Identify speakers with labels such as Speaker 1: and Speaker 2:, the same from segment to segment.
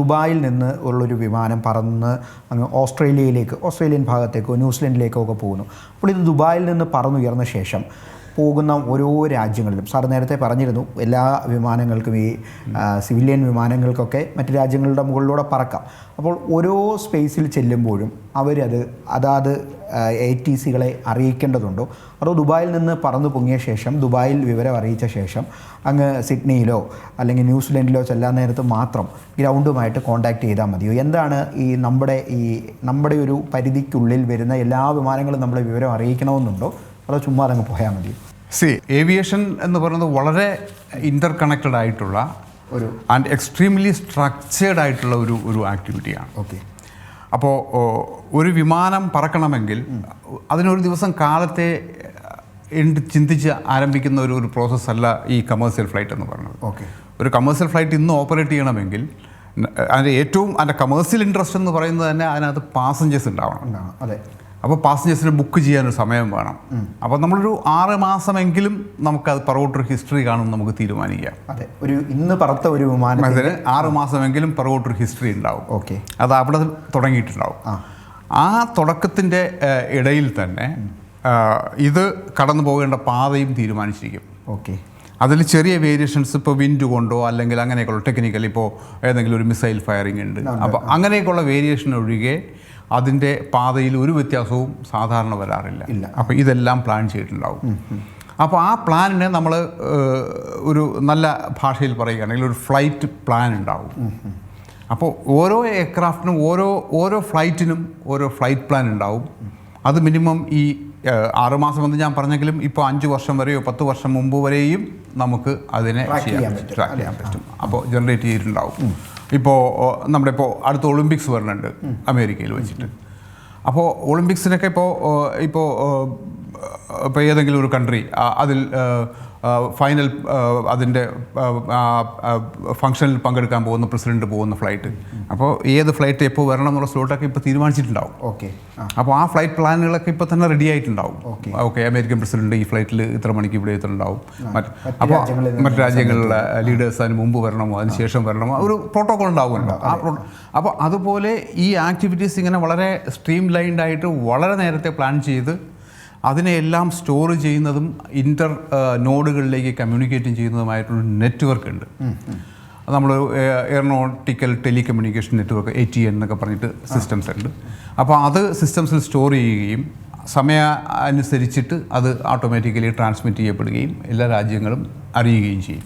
Speaker 1: ദുബായിൽ നിന്ന് ഉള്ളൊരു വിമാനം പറന്ന് അങ്ങ് ഓസ്ട്രേലിയയിലേക്ക് ഓസ്ട്രേലിയൻ ഭാഗത്തേക്കോ ന്യൂസിലൻഡിലേക്കോ ഒക്കെ പോകുന്നു. അപ്പോൾ ഇത് ദുബായിൽ നിന്ന് പറന്നുയർന്ന ശേഷം പോകുന്ന ഓരോ രാജ്യങ്ങളിലും. സാർ നേരത്തെ പറഞ്ഞിരുന്നു എല്ലാ വിമാനങ്ങൾക്കും ഈ സിവിലിയൻ വിമാനങ്ങൾക്കൊക്കെ മറ്റ് രാജ്യങ്ങളുടെ മുകളിലൂടെ പറക്കാം. അപ്പോൾ ഓരോ സ്പേസിൽ ചെല്ലുമ്പോഴും അവരത് അതാത് എ ടി സികളെ അറിയിക്കേണ്ടതുണ്ടോ? അതോ ദുബായിൽ നിന്ന് പറന്നു പൊങ്ങിയ ശേഷം ദുബായിൽ വിവരം അറിയിച്ച ശേഷം അങ്ങ് സിഡ്നിയിലോ അല്ലെങ്കിൽ ന്യൂസിലൻഡിലോ ചെല്ലാൻ നേരത്ത് മാത്രം ഗ്രൗണ്ടുമായിട്ട് കോൺടാക്ട് ചെയ്താൽ മതിയോ? എന്താണ് ഈ നമ്മുടെ ഈ നമ്മുടെ ഒരു പരിധിക്കുള്ളിൽ വരുന്ന എല്ലാ വിമാനങ്ങളും നമ്മളെ വിവരം അറിയിക്കണമെന്നുണ്ടോ? അതോ ചുമ്മാ അങ്ങ് പോയാൽ മതി.
Speaker 2: സി ഏവിയേഷൻ എന്ന് പറയുന്നത് വളരെ ഇന്റർ കണക്റ്റഡ് ആയിട്ടുള്ള
Speaker 1: ഒരു
Speaker 2: ആൻഡ് എക്സ്ട്രീംലി സ്ട്രക്ചേർഡ് ആയിട്ടുള്ള ഒരു ഒരു ആക്ടിവിറ്റിയാണ്
Speaker 1: ഓക്കെ
Speaker 2: അപ്പോൾ ഒരു വിമാനം പറക്കണമെങ്കിൽ അതിനൊരു ദിവസം കാലത്തെ എണ്ട് ചിന്തിച്ച് ആരംഭിക്കുന്ന ഒരു ഒരു പ്രോസസ്സല്ല ഈ കമേഴ്സ്യൽ ഫ്ലൈറ്റ് എന്ന് പറയുന്നത്.
Speaker 1: ഓക്കെ
Speaker 2: ഒരു കമേഴ്സ്യൽ ഫ്ലൈറ്റ് ഇന്ന് ഓപ്പറേറ്റ് ചെയ്യണമെങ്കിൽ അതിന്റെ ഏറ്റവും അതിന്റെ കമേഴ്സ്യൽ ഇൻട്രസ്റ്റ് എന്ന് പറയുന്നത് തന്നെ അതിനകത്ത് പാസഞ്ചേഴ്സ് ഉണ്ടാവണം.
Speaker 1: അതെ.
Speaker 2: അപ്പോൾ പാസഞ്ചേഴ്സിന് ബുക്ക് ചെയ്യാനൊരു സമയം വേണം. അപ്പോൾ നമ്മളൊരു ആറ് മാസമെങ്കിലും നമുക്കത് പുറകോട്ടൊരു ഹിസ്റ്ററി കാണും നമുക്ക് തീരുമാനിക്കാം.
Speaker 1: അതെ ഒരു ഇന്ന് പറത്ത ഒരു
Speaker 2: വിമാനത്തിന് ആറ് മാസമെങ്കിലും പുറകോട്ടൊരു ഹിസ്റ്ററി ഉണ്ടാവും.
Speaker 1: ഓക്കെ.
Speaker 2: അത് അവിടെ തുടങ്ങിയിട്ടുണ്ടാവും.
Speaker 1: ആ.
Speaker 2: തുടക്കത്തിന്റെ ഇടയിൽ തന്നെ ഇത് കടന്നു പോകേണ്ട പാതയും തീരുമാനിച്ചിരിക്കും.
Speaker 1: ഓക്കെ.
Speaker 2: അതിൽ ചെറിയ വേരിയേഷൻസ് ഇപ്പോൾ വിൻഡ് കൊണ്ടോ അല്ലെങ്കിൽ അങ്ങനെയൊക്കെയുള്ള ടെക്നിക്കൽ ഇപ്പോൾ ഏതെങ്കിലും ഒരു മിസൈൽ ഫയറിംഗ് ഉണ്ട്. അപ്പോൾ അങ്ങനെയൊക്കെയുള്ള വേരിയേഷൻ ഒഴികെ അതിന്റെ പാതയിൽ ഒരു വ്യത്യാസവും സാധാരണ വരാറില്ല.
Speaker 1: ഇല്ല.
Speaker 2: അപ്പോൾ ഇതെല്ലാം പ്ലാൻ ചെയ്തിട്ടുണ്ടാവും. അപ്പോൾ ആ പ്ലാനിനെ നമ്മൾ ഒരു നല്ല ഭാഷയിൽ പറയുകയാണെങ്കിൽ ഒരു ഫ്ലൈറ്റ് പ്ലാൻ ഉണ്ടാവും. അപ്പോൾ ഓരോ എയർക്രാഫ്റ്റിനും ഓരോ ഓരോ ഫ്ലൈറ്റിനും ഓരോ ഫ്ലൈറ്റ് പ്ലാൻ ഉണ്ടാവും. അത് മിനിമം ഈ ആറുമാസം എന്ന് ഞാൻ പറഞ്ഞെങ്കിലും ഇപ്പോൾ അഞ്ച് വർഷം വരെയോ പത്ത് വർഷം മുമ്പ് വരെയും നമുക്ക് അതിനെ
Speaker 1: ചെയ്യാൻ. പറ്റും.
Speaker 2: ട്രാക്ക് ചെയ്യാൻ പറ്റും. അപ്പോൾ ജനറേറ്റ് ചെയ്തിട്ടുണ്ടാവും. ഇപ്പോൾ നമ്മുടെ ഇപ്പോൾ അടുത്ത ഒളിമ്പിക്സ് വരുന്നുണ്ട് അമേരിക്കയിൽ വെച്ചിട്ട്. അപ്പോൾ ഒളിമ്പിക്സിനൊക്കെ ഇപ്പോൾ ഇപ്പോൾ ഇപ്പോൾ ഏതെങ്കിലും ഒരു കൺട്രി അതിൽ ഫൈനൽ അതിന്റെ ഫംഗ്ഷനിൽ പങ്കെടുക്കാൻ പോകുന്ന പ്രസിഡന്റ് പോകുന്ന ഫ്ലൈറ്റ് അപ്പോൾ ഏത് ഫ്ലൈറ്റ് എപ്പോൾ വരണം എന്നുള്ള സ്ലോട്ടൊക്കെ ഇപ്പോൾ തീരുമാനിച്ചിട്ടുണ്ടാവും.
Speaker 1: ഓക്കെ.
Speaker 2: അപ്പോൾ ആ ഫ്ലൈറ്റ് പ്ലാനുകളൊക്കെ ഇപ്പോൾ തന്നെ റെഡി ആയിട്ടുണ്ടാവും.
Speaker 1: ഓക്കെ.
Speaker 2: ഓക്കെ അമേരിക്കൻ പ്രസിഡന്റ് ഈ ഫ്ലൈറ്റിൽ ഇത്ര മണിക്ക് ഇവിടെ എത്തുന്നുണ്ടാവും അപ്പോൾ മറ്റു രാജ്യങ്ങളിലെ ലീഡേഴ്സ് അതിന് മുമ്പ് വരണമോ അതിന് ശേഷം വരണമോ ഒരു പ്രോട്ടോകോൾ ഉണ്ടാവുമല്ലോ. ആ അപ്പോൾ അതുപോലെ ഈ ആക്ടിവിറ്റീസ് ഇങ്ങനെ വളരെ സ്ട്രീം ലൈൻഡ് ആയിട്ട് വളരെ നേരത്തെ പ്ലാൻ ചെയ്ത് അതിനെയെല്ലാം സ്റ്റോർ ചെയ്യുന്നതും ഇന്റർ നോഡുകളിലേക്ക് കമ്മ്യൂണിക്കേറ്റും ചെയ്യുന്നതുമായിട്ടൊരു നെറ്റ്വർക്ക് ഉണ്ട്. നമ്മൾ aeronautical telecommunication network A T N എന്നൊക്കെ പറഞ്ഞിട്ട് സിസ്റ്റംസ് ഉണ്ട്. അപ്പോൾ അത് സിസ്റ്റംസിൽ സ്റ്റോർ ചെയ്യുകയും സമയ അനുസരിച്ചിട്ട് അത് ഓട്ടോമാറ്റിക്കലി ട്രാൻസ്മിറ്റ് ചെയ്യപ്പെടുകയും എല്ലാ രാജ്യങ്ങളും അറിയുകയും ചെയ്യും.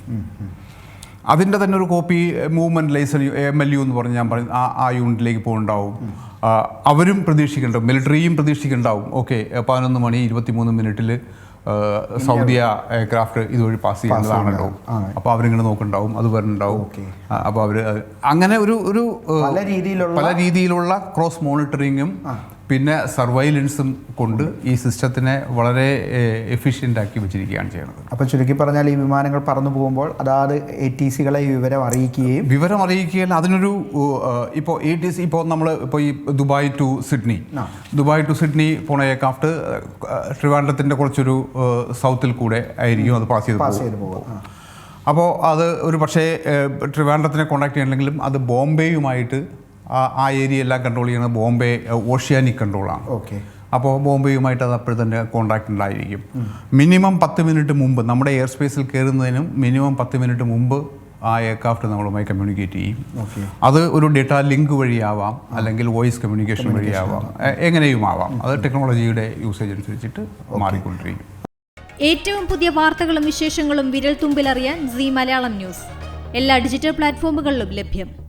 Speaker 2: അതിന്റെ തന്നെ ഒരു copy movement liaison M L U എന്ന് പറഞ്ഞ് ഞാൻ പറഞ്ഞു ആ ആ യൂണിറ്റിലേക്ക് പോകുന്നുണ്ടാവും അവരും പ്രതീക്ഷിക്കുന്നുണ്ടാവും മിലിറ്ററിയും പ്രതീക്ഷിക്കുന്നുണ്ടാവും. ഓക്കെ പതിനൊന്ന് മണി ഇരുപത്തിമൂന്ന് മിനിറ്റിൽ സൗദിയ എയർക്രാഫ്റ്റ് ഇതുവഴി പാസ് ചെയ്യുന്നതാണല്ലോ. അപ്പോൾ അവരിങ്ങനെ നോക്കുന്നുണ്ടാവും അത് വരുന്നുണ്ടാവും. അപ്പോൾ അവർ അങ്ങനെ ഒരു ഒരു
Speaker 1: പല രീതിയിലുള്ള
Speaker 2: പല രീതിയിലുള്ള ക്രോസ് മോണിറ്ററിങ്ങും പിന്നെ സർവൈലൻസും കൊണ്ട് ഈ സിസ്റ്റത്തിനെ വളരെ എഫിഷ്യന്റ് ആക്കി വെച്ചിരിക്കുകയാണ് ചെയ്യുന്നത്.
Speaker 1: അപ്പോൾ ചുരുക്കി പറഞ്ഞാൽ ഈ വിമാനങ്ങൾ പറന്നു പോകുമ്പോൾ അതാത് എ ടി സികളെ വിവരം അറിയിക്കുകയും
Speaker 2: വിവരം അറിയിക്കുകയും അതിനൊരു ഇപ്പോൾ എ ടി സി ഇപ്പോൾ നമ്മൾ ഇപ്പോൾ ഈ Dubai to Sydney. Dubai to Sydney പോണ എയർക്രാഫ്റ്റ് ട്രിവാൻഡ്രത്തിന്റെ കുറച്ചൊരു സൗത്തിൽ കൂടെ ആയിരിക്കും അത് പാസ് ചെയ്ത്
Speaker 1: പാസ്
Speaker 2: പോകും
Speaker 1: ചെയ്ത് പോകും
Speaker 2: അപ്പോൾ അത് ഒരു പക്ഷേ ട്രിവാൻഡ്രത്തിനെ കോൺടാക്ട് ചെയ്യണമെങ്കിലും അത് ബോംബെയുമായിട്ട് ആ ഏരിയ എല്ലാം കൺട്രോൾ ചെയ്യുന്നത് ബോംബെ ഓഷ്യാനിക് കൺട്രോളാണ്
Speaker 1: ഓക്കെ
Speaker 2: അപ്പോൾ ബോംബെയുമായിട്ട് അത് അപ്പോഴും തന്നെ കോൺടാക്ട് ഉണ്ടായിരിക്കും. മിനിമം പത്ത് മിനിറ്റ് മുമ്പ് നമ്മുടെ എയർ സ്പേസിൽ കയറുന്നതിനും മിനിമം പത്ത് മിനിറ്റ് മുമ്പ് ആ എയർക്രാഫ്റ്റ് നമ്മളുമായി കമ്മ്യൂണിക്കേറ്റ് ചെയ്യും.
Speaker 1: ഓക്കെ
Speaker 2: അത് ഒരു ഡേറ്റ ലിങ്ക് വഴിയാവാം അല്ലെങ്കിൽ വോയിസ് കമ്മ്യൂണിക്കേഷൻ വഴിയാവാം എങ്ങനെയും ആവാം അത് ടെക്നോളജിയുടെ യൂസേജ് അനുസരിച്ചിട്ട് മാറിക്കൊണ്ടിരിക്കും.
Speaker 3: ഏറ്റവും പുതിയ വാർത്തകളും വിശേഷങ്ങളും വിരൽ തുമ്പിലറിയാൻ സി മലയാളം ന്യൂസ്. എല്ലാ ഡിജിറ്റൽ പ്ലാറ്റ്ഫോമുകളിലും ലഭ്യം.